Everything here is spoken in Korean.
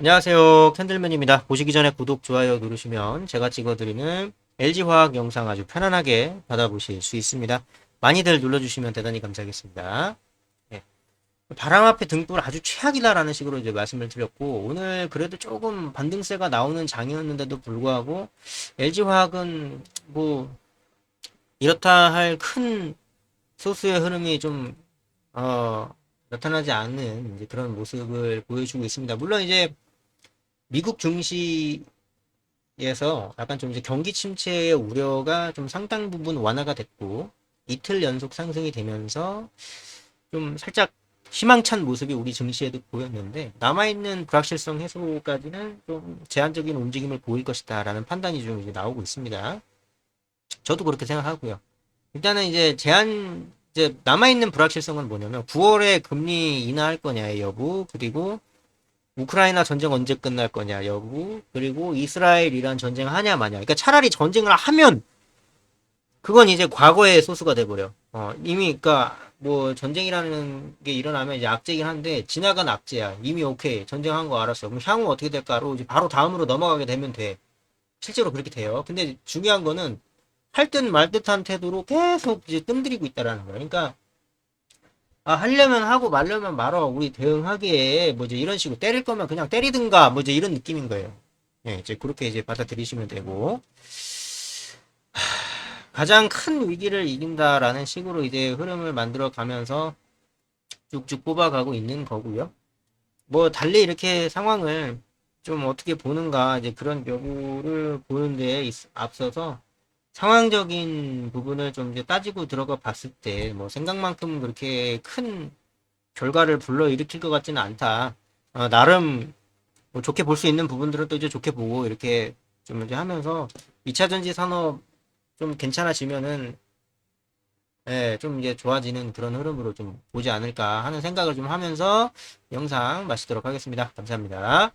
안녕하세요. 캔들맨입니다. 보시기 전에 구독, 좋아요 누르시면 제가 찍어드리는 LG화학 영상 아주 편안하게 받아보실 수 있습니다. 많이들 눌러주시면 대단히 감사하겠습니다. 예. 바람 앞에 등불 아주 최악이다 라는 식으로 이제 말씀을 드렸고, 오늘 그래도 조금 반등세가 나오는 장이었는데도 불구하고, LG화학은 뭐, 이렇다 할 큰 소수의 흐름이 좀, 어, 나타나지 않는 그런 모습을 보여주고 있습니다. 물론 이제 미국 증시에서 약간 좀 이제 경기 침체의 우려가 좀 상당 부분 완화가 됐고 이틀 연속 상승이 되면서 좀 살짝 희망찬 모습이 우리 증시에도 보였는데 남아있는 불확실성 해소까지는 좀 제한적인 움직임을 보일 것이다 라는 판단이 좀 이제 나오고 있습니다. 저도 그렇게 생각하고요. 일단은 이제 제한 이제 남아있는 불확실성은 뭐냐면 9월에 금리 인하할 거냐의 여부 그리고 우크라이나 전쟁 언제 끝날 거냐 여부 그리고 이스라엘 이란 전쟁 하냐 마냐. 그러니까 차라리 전쟁을 하면 그건 이제 과거의 소수가 돼버려. 어 이미 그러니까 뭐 전쟁이라는 게 일어나면 이제 악재긴 한데 지나간 악재야. 이미 오케이. 전쟁한 거 알았어 그럼 향후 어떻게 될까로 이제 바로 다음으로 넘어가게 되면 돼. 실제로 그렇게 돼요. 근데 중요한 거는 할 듯 말 듯한 태도로 계속 이제 뜸들이고 있다라는 거야 그러니까 아, 하려면 하고 말려면 말어. 우리 대응하기에 뭐 이제 이런 식으로 때릴 거면 그냥 때리든가 뭐 이제 이런 느낌인 거예요. 예, 이제 그렇게 이제 받아들이시면 되고. 하, 가장 큰 위기를 이긴다라는 식으로 이제 흐름을 만들어 가면서 쭉쭉 뽑아가고 있는 거고요. 뭐 달리 이렇게 상황을 좀 어떻게 보는가 이제 그런 여부를 보는 데 있- 앞서서 상황적인 부분을 좀 이제 따지고 들어가 봤을 때, 뭐, 생각만큼 그렇게 큰 결과를 불러일으킬 것 같지는 않다. 어, 나름, 뭐 좋게 볼 수 있는 부분들은 또 이제 좋게 보고, 이렇게 좀 이제 하면서, 2차 전지 산업 좀 괜찮아지면은, 예, 좀 이제 좋아지는 그런 흐름으로 좀 보지 않을까 하는 생각을 좀 하면서 영상 마치도록 하겠습니다. 감사합니다.